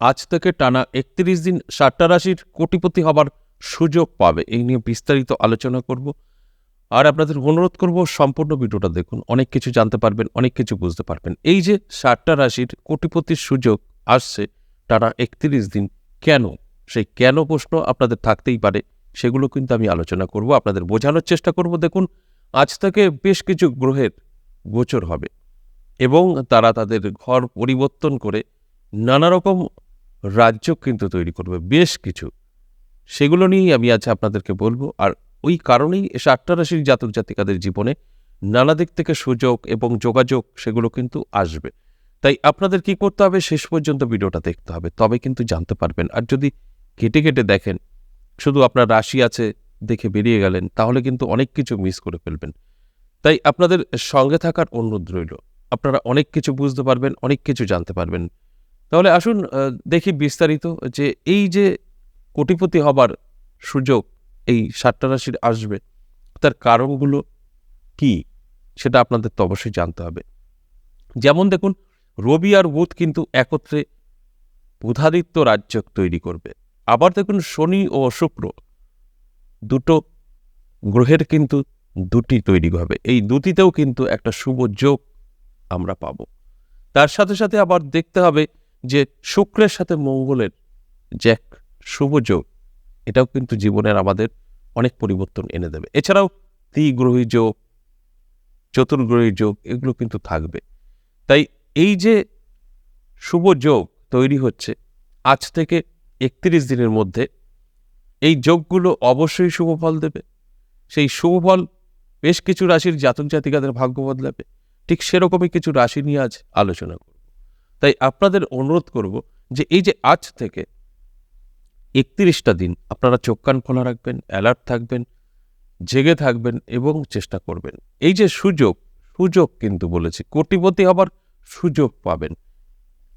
আজ থেকে টানা একত্রিশ দিন সাতটা রাশির কোটিপতি হবার সুযোগ পাবে। এই নিয়ে বিস্তারিত আলোচনা করব। আর আপনাদের অনুরোধ করব, সম্পূর্ণ ভিডিওটা দেখুন। অনেক কিছু জানতে পারবেন, অনেক কিছু বুঝতে পারবেন। এই যে সাতটা রাশির কোটিপতির সুযোগ আসছে টানা একত্রিশ দিন, কেন? সেই কেন প্রশ্ন আপনাদের থাকতেই পারে, সেগুলো কিন্তু আমি আলোচনা করব, আপনাদের বোঝানোর চেষ্টা করব। দেখুন, আজ থেকে বেশ কিছু গ্রহের গোচর হবে এবং তারা তাদের ঘর পরিবর্তন করে নানা রকম রাজ্য কিন্তু তৈরি করবে, বেশ কিছু। সেগুলো নিয়েই আমি আজ আপনাদেরকে বলব। আর ওই কারণেই আটটা রাশির জাতক জাতিকাদের জীবনে নানা দিক থেকে সুযোগ এবং যোগাযোগ সেগুলো কিন্তু আসবে। তাই আপনাদের কি করতে হবে? শেষ পর্যন্ত ভিডিওটা দেখতে হবে। তবে কিন্তু জানতে পারবেন। আর যদি কেটে কেটে দেখেন, শুধু আপনার রাশি আছে দেখে বেরিয়ে গেলেন, তাহলে কিন্তু অনেক কিছু মিস করে ফেলবেন। তাই আপনাদের সঙ্গে থাকার অনুরোধ রইল। আপনারা অনেক কিছু বুঝতে পারবেন, অনেক কিছু জানতে পারবেন। তাহলে আসুন দেখি বিস্তারিত যে এই যে কোটিপতি হবার সুযোগ এই সাতটা রাশির আসবে, তার কারণগুলো কি সেটা আপনাদের তো অবশ্যই জানতে হবে। যেমন দেখুন, রবি আর বুধ কিন্তু একত্রে বুধাদিত্য রাজ্য তৈরি করবে। আবার দেখুন, শনি ও শুক্র দুটো গ্রহের কিন্তু দুটি তৈরি হবে। এই দুটিতেও কিন্তু একটা শুভ যোগ আমরা পাব। তার সাথে সাথে আবার দেখতে হবে যে শুক্রের সাথে মঙ্গলের যে এক শুভ যোগ, এটাও কিন্তু জীবনের আমাদের অনেক পরিবর্তন এনে দেবে। এছাড়াও ত্রিগ্রহী যোগ, চতুর্গ্রহী যোগ, এগুলো কিন্তু থাকবে। তাই এই যে শুভ যোগ তৈরি হচ্ছে, আজ থেকে একত্রিশ দিনের মধ্যে এই যোগগুলো অবশ্যই শুভ ফল দেবে। সেই শুভ ফল বেশ কিছু রাশির জাতক জাতিকাদের ভাগ্য বদলাবে। ঠিক সেরকমই কিছু রাশি নিয়ে আজ আলোচনা করব। তাই আপনাদের অনুরোধ করব যে এই যে আজ থেকে একত্রিশটা দিন আপনারা চোখ কান খোলা রাখবেন অ্যালার্ট থাকবেন, জেগে থাকবেন এবং চেষ্টা করবেন। এই যে সুযোগ সুযোগ কিন্তু বলেছি, কোটিপতি হবার সুযোগ পাবেন।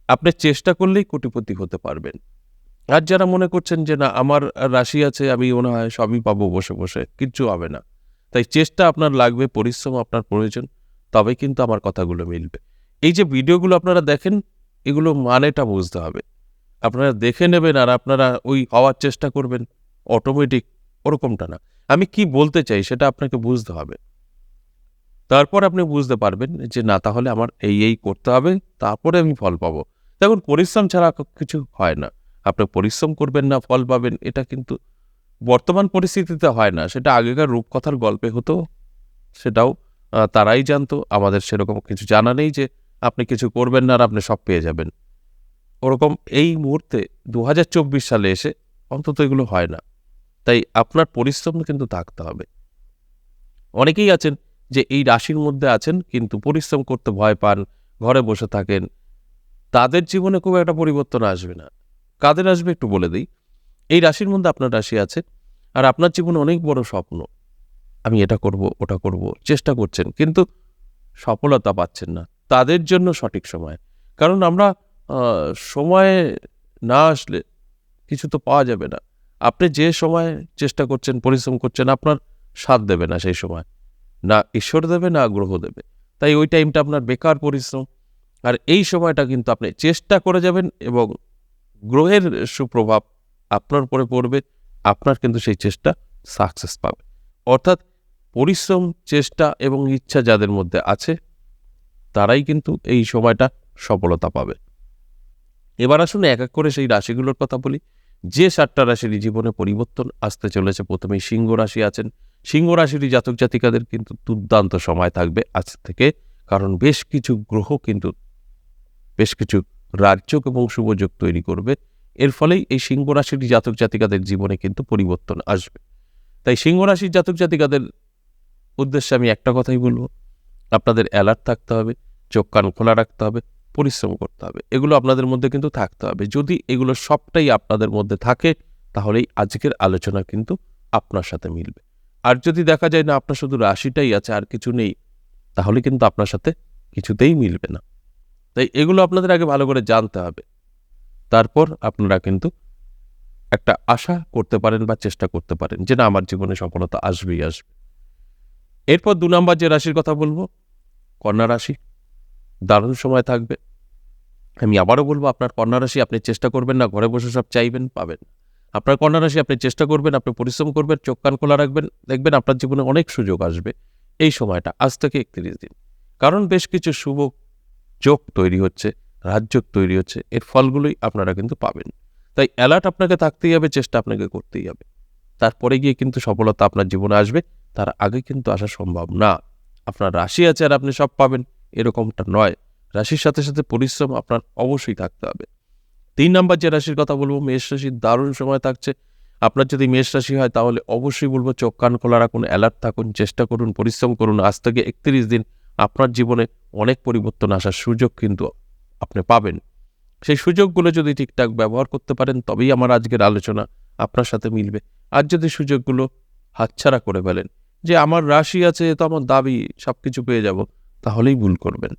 আপনি চেষ্টা করলেই কোটিপতি হতে পারবেন। আর যারা মনে করছেন যে না, আমার রাশি আছে, আমি মনে হয় সবই পাবো বসে বসে, কিচ্ছু হবে না। তাই চেষ্টা আপনার লাগবে, পরিশ্রম আপনার প্রয়োজন তবে কিন্তু আমার কথাগুলো মিলবে। এই যে ভিডিওগুলো আপনারা দেখেন এগুলো মানেটা বুঝতে হবে। আপনারা দেখে নেবেন আর আপনারা ওই হওয়ার চেষ্টা করবেন অটোমেটিক ওরকমটা না। আমি কি বলতে চাই সেটা আপনাকে বুঝতে হবে। তারপর আপনি বুঝতে পারবেন যে না, তাহলে আমার এই এই করতে হবে, তারপরে আমি ফল পাবো। দেখুন, পরিশ্রম ছাড়া কিছু হয় না। আপনি পরিশ্রম করবেন না, ফল পাবেন, এটা কিন্তু বর্তমান পরিস্থিতিতে হয় না। সেটা আগেকার রূপকথার গল্পে হতো, সেটাও তারাই জানতো। আমাদের সেরকম কিছু জানা নেই যে আপনি কিছু করবেন না আর আপনি সব পেয়ে যাবেন। ওরকম এই মুহূর্তে দু হাজার চব্বিশ সালে এসে অন্তত এগুলো হয় না। তাই আপনার পরিশ্রম কিন্তু থাকতে হবে। অনেকেই আছেন যে এই রাশির মধ্যে আছেন কিন্তু পরিশ্রম করতে ভয় পান, ঘরে বসে থাকেন। তাদের জীবনে খুব একটা পরিবর্তন আসবে না। কাদের আসবে একটু বলে দিই। এই রাশির মধ্যে আপনার রাশি আছে আর আপনার জীবনে অনেক বড় স্বপ্ন। আমি এটা করব, ওটা করব, চেষ্টা করছেন কিন্তু সফলতা পাচ্ছেন না। তাদের জন্য সঠিক সময়। কারণ আমরা সময়ে না আসলে কিছু তো পাওয়া যাবে না। আপনি যে সময় চেষ্টা করছেন, পরিশ্রম করছেন, আপনার সাথ দেবে না সেই সময়। না ঈশ্বর দেবে, না গ্রহ দেবে। তাই ওই টাইমটা আপনার বেকার পরিশ্রম। আর এই সময়টা কিন্তু আপনি চেষ্টা করে যাবেন এবং গ্রহের সুপ্রভাব আপনার উপরে পড়বে, আপনার কিন্তু সেই চেষ্টা সাকসেস পাবে। অর্থাৎ পরিশ্রম, চেষ্টা এবং ইচ্ছা যাদের মধ্যে আছে তারাই কিন্তু এই সময়টা সফলতা পাবে। এবার আসুন এক এক করে সেই রাশিগুলোর কথা বলি। যে সাতটা রাশির জীবনে পরিবর্তন আসতে চলেছে, প্রথমেই সিংহ রাশি আছেন। সিংহ রাশির জাতক জাতিকাদের কিন্তু দুর্দান্ত সময় থাকবে আজ থেকে, কারণ বেশ কিছু গ্রহ কিন্তু, বেশ কিছু রাজ্যক এবং শুভযোগ তৈরি করবে। এর ফলেই এই সিংহ রাশির জাতক জাতিকাদের জীবনে কিন্তু পরিবর্তন আসবে। তাই সিংহ রাশির জাতক জাতিকাদের উদ্দেশ্যে আমি একটা কথাই বলব আপনাদের অ্যালার্ট থাকতে হবে, চোখ কান খোলা রাখতে হবে, পরিশ্রম করতে হবে। এগুলো আপনাদের মধ্যে কিন্তু থাকতে হবে। যদি এগুলো সবটাই আপনাদের মধ্যে থাকে, তাহলেই আজকের আলোচনা কিন্তু আপনার সাথে মিলবে। আর যদি দেখা যায় না, আপনার শুধু রাশিটাই আছে, আর কিছু নেই, তাহলে কিন্তু আপনার সাথে কিছুতেই মিলবে না। তাই এগুলো আপনাদের আগে ভালো করে জানতে হবে। তারপর আপনারা কিন্তু একটা আশা করতে পারেন বা চেষ্টা করতে পারেন যে, না, আমার জীবনে সফলতা আসবেই আসবে। এরপর দু নম্বর যে রাশির কথা বলব কন্যা রাশি, দারুণ সময় থাকবে। আমি আবারও বলব, আপনার কন্যা রাশি আপনি চেষ্টা করবেন না, ঘরে বসে সব চাইবেন, পাবেন। আপনার কন্যা রাশি আপনি চেষ্টা করবেন, আপনি পরিশ্রম করবেন, চোখ কান খোলা রাখবেন, দেখবেন আপনার জীবনে অনেক সুযোগ আসবে। এই সময়টা, আজ থেকে একত্রিশ দিন। কারণ বেশ কিছু শুভ যোগ তৈরি হচ্ছে রাজযোগ তৈরি হচ্ছে, এর ফলগুলোই আপনারা কিন্তু পাবেন। তাই অ্যালার্ট আপনাকে থাকতেই হবে, চেষ্টা আপনাকে করতেই হবে। তারপরে গিয়ে কিন্তু সফলতা আপনার জীবনে আসবে, তার আগে কিন্তু আসা সম্ভব না। আপনার রাশি আছে আর আপনি সব পাবেন, এরকমটা নয়। রাশির সাথে সাথে পরিশ্রম আপনার অবশ্যই থাকতে হবে। তিন নাম্বার যে রাশির কথা বলব, মেষ রাশির দারুণ সময় থাকছে। আপনার যদি মেষ রাশি হয়, তাহলে অবশ্যই বলব চোখ কান খোলা রাখুন অ্যালার্ট থাকুন, চেষ্টা করুন, পরিশ্রম করুন। আজ থেকে একত্রিশ দিন আপনার জীবনে অনেক পরিবর্তন আসার সুযোগ কিন্তু আপনি পাবেন। সেই সুযোগগুলো যদি ঠিকঠাক ব্যবহার করতে পারেন, তবেই আমার আজকের আলোচনা আপনার সাথে মিলবে। আর যদি সুযোগগুলো হাতছাড়া করে ফেলেন যে আমার রাশি আছে, তো আমার দাবি সব কিছু পেয়ে যাব, তাহলেই ভুল করবেন।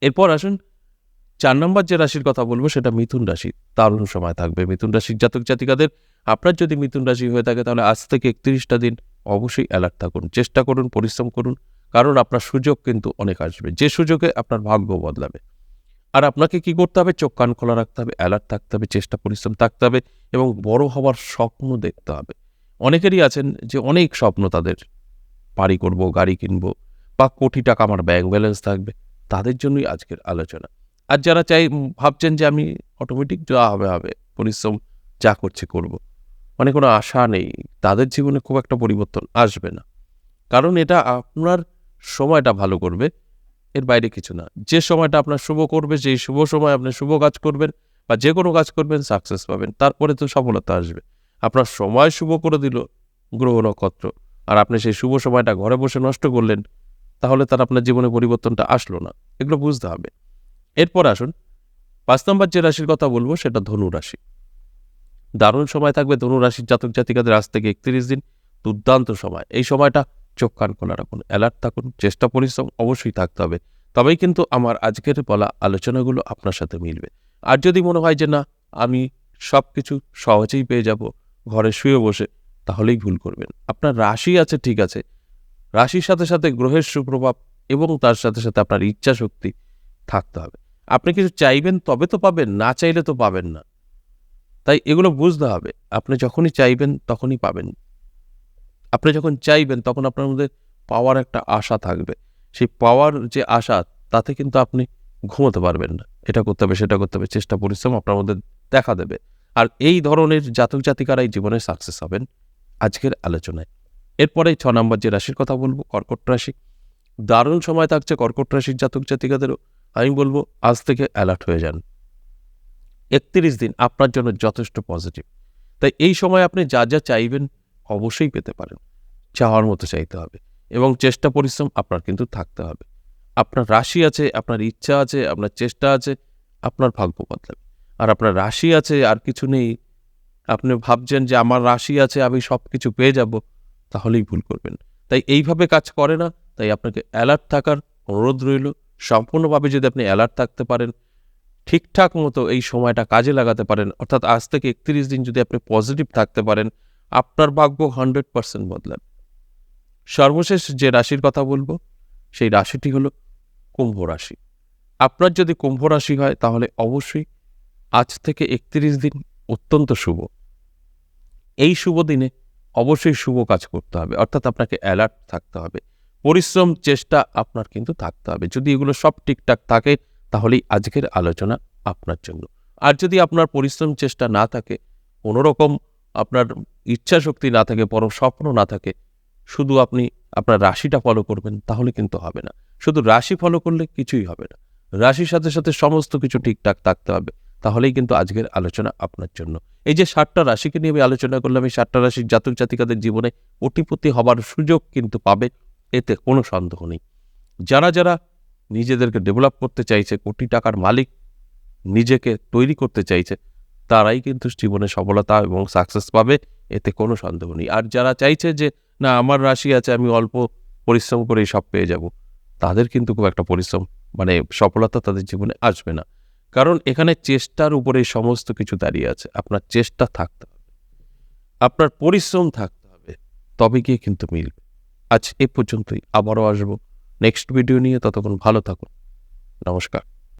এরপর আসুন, চার নম্বর যে রাশির কথা বলব, সেটা মিথুন রাশি। দারুণ সময় থাকবে। মিথুন রাশির জাতক জাতিকাদের, আপনার যদি মিথুন রাশি হয়ে থাকে, তাহলে আজ থেকে একত্রিশটা দিন অবশ্যই অ্যালার্ট থাকুন। চেষ্টা করুন, পরিশ্রম করুন, কারণ আপনার সুযোগ কিন্তু অনেক আসবে। যে সুযোগে আপনার ভাগ্য বদলাবে। আর আপনাকে কি করতে হবে? চোখ কান খোলা রাখতে হবে অ্যালার্ট থাকতে হবে, চেষ্টা, পরিশ্রম থাকতে হবে এবং বড় হওয়ার স্বপ্ন দেখতে হবে। অনেকেরই আছেন যে অনেক স্বপ্ন তাদের বাড়ি করব, গাড়ি কিনব বা কোটি টাকা আমার ব্যাংক ব্যালেন্স থাকবে। তাদের জন্যই আজকের আলোচনা। আর যারা চাই ভাবছেন যে আমি অটোমেটিক যা হবে হবে, পরিশ্রম যা করছে করব। মানে কোনো আশা নেই। তাদের জীবনে খুব একটা পরিবর্তন আসবে না। কারণ এটা আপনার সময়টা ভালো করবে, এর বাইরে কিছু না। যে সময়টা আপনার শুভ করবে, যেই শুভ সময় আপনি শুভ কাজ করবেন বা যে কোনো কাজ করবেন সাকসেস পাবেন, তারপরে তো সফলতা আসবে। আপনার সময় শুভ করে দিল গ্রহ নক্ষত্র আর আপনি সেই শুভ সময়টা ঘরে বসে নষ্ট করলেন, তাহলে তার আপনার জীবনে পরিবর্তনটা আসলো না। এগুলো বুঝতে হবে। এরপর আসুন, পাঁচ নম্বর যে রাশির কথা বলব সেটা ধনু রাশি। দারুণ সময় থাকবে ধনু রাশির জাতক জাতিকাদের আজ থেকে একত্রিশ দিন, দুর্দান্ত সময়। এই সময়টা চোখ কান খোলা রাখুন অ্যালার্ট থাকুন, চেষ্টা পরিশ্রম অবশ্যই থাকতে হবে। তবেই কিন্তু আমার আজকের বলা আলোচনাগুলো আপনার সাথে মিলবে। আর যদি মনে হয় যে না, আমি সব কিছু সহজেই পেয়ে যাব ঘরে শুয়ে বসে, তাহলেই ভুল করবেন। আপনার রাশি আছে, ঠিক আছে। রাশির সাথে সাথে গ্রহের সুপ্রভাব এবং তার সাথে সাথে আপনার ইচ্ছা শক্তি থাকতে হবে। আপনি কিছু চাইবেন তবে তো পাবেন, না চাইলে তো পাবেন না। তাই এগুলো বুঝতে হবে। আপনি যখনই চাইবেন, তখনই পাবেন। আপনি যখন চাইবেন, তখন আপনার মধ্যে পাওয়ার একটা আশা থাকবে। সেই পাওয়ার যে আশা, তাতে কিন্তু আপনি ঘুমোতে পারবেন না। এটা করতে হবে, সেটা করতে হবে, চেষ্টা, পরিশ্রম আপনার মধ্যে দেখা দেবে। আর এই ধরনের জাতক জাতিকারাই জীবনে সাকসেস হবেন আজকের আলোচনায়। এরপরে ছ নম্বর যে রাশির কথা বলব, কর্কট রাশি। দারুণ সময় থাকছে কর্কট রাশির জাতক জাতিকাদেরও। আমি বলব, আজ থেকে অ্যালার্ট হয়ে যান। একত্রিশ দিন আপনার জন্য যথেষ্ট পজিটিভ তাই এই সময় আপনি যা যা চাইবেন অবশ্যই পেতে পারেন। চাওয়ার মতো চাইতে হবে এবং চেষ্টা পরিশ্রম আপনার কিন্তু থাকতে হবে। আপনার রাশি আছে, আপনার ইচ্ছা আছে, আপনার চেষ্টা আছে, আপনার ভাগ্য বদলাবে। আর আপনার রাশি আছে, আর কিছু নেই। আপনি ভাবছেন যে আমার রাশি আছে, আমি সব কিছু পেয়ে যাব, তাহলেই ভুল করবেন। তাই এইভাবে কাজ করে না, তাই আপনাকে অ্যালার্ট থাকার অনুরোধ রইল। সম্পূর্ণভাবে যদি আপনি অ্যালার্ট থাকতে পারেন, ঠিকঠাক মতো এই সময়টা কাজে লাগাতে পারেন, অর্থাৎ আজ থেকে একত্রিশ দিন যদি আপনি পজিটিভ থাকতে পারেন, আপনার ভাগ্য হান্ড্রেড পার্সেন্ট বদলাবে। সর্বশেষ যে রাশির কথা বলব, সেই রাশিটি হলো কুম্ভ রাশি। আপনার যদি কুম্ভ রাশি হয়, তাহলে অবশ্যই আজ থেকে একত্রিশ দিন অত্যন্ত শুভ। এই শুভ দিনে অবশ্যই শুভ কাজ করতে হবে, অর্থাৎ আপনাকে অ্যালার্ট থাকতে হবে। পরিশ্রম, চেষ্টা আপনার কিন্তু থাকতে হবে। যদি এগুলো সব ঠিকঠাক থাকে, তাহলেই আজকের আলোচনা আপনার জন্য। আর যদি আপনার পরিশ্রম, চেষ্টা না থাকে, কোনোরকম আপনার ইচ্ছা শক্তি না থাকে বড় স্বপ্ন না থাকে, শুধু আপনি আপনার রাশিটা ফলো করবেন, তাহলে কিন্তু হবে না। শুধু রাশি ফলো করলে কিছুই হবে না। রাশির সাথে সাথে সমস্ত কিছু ঠিকঠাক থাকতে হবে। তাহলেই কিন্তু আজকের আলোচনা আপনার জন্য। এই যে সাতটা রাশিকে নিয়ে আমি আলোচনা করলাম, এই সাতটা রাশির জাতক জাতিকাদের জীবনে কোটিপতি হবার সুযোগ কিন্তু পাবে এতে কোনো সন্দেহ নেই। যারা যারা নিজেদেরকে ডেভেলপ করতে চাইছে, কোটি টাকার মালিক নিজেকে তৈরি করতে চাইছে, তারাই কিন্তু জীবনে সফলতা এবং সাকসেস পাবে, এতে কোনো সন্দেহ নেই। আর যারা চাইছে যে, না, আমার রাশি আছে, আমি অল্প পরিশ্রম করেই সব পেয়ে যাব, তাদের কিন্তু খুব একটা পরিশ্রম মানে সফলতা তাদের জীবনে আসবে না। কারণ এখানে চেষ্টার উপরে সমস্ত কিছু দাঁড়িয়ে আছে। আপনার চেষ্টা থাকতে হবে। আপনার পরিশ্রম থাকতে হবে। তবে গিয়ে কিন্তু মিলবে। আজ এ পর্যন্তই। আবারও আসব। নেক্সট ভিডিও নিয়ে ততক্ষণ ভালো থাকুন। নমস্কার।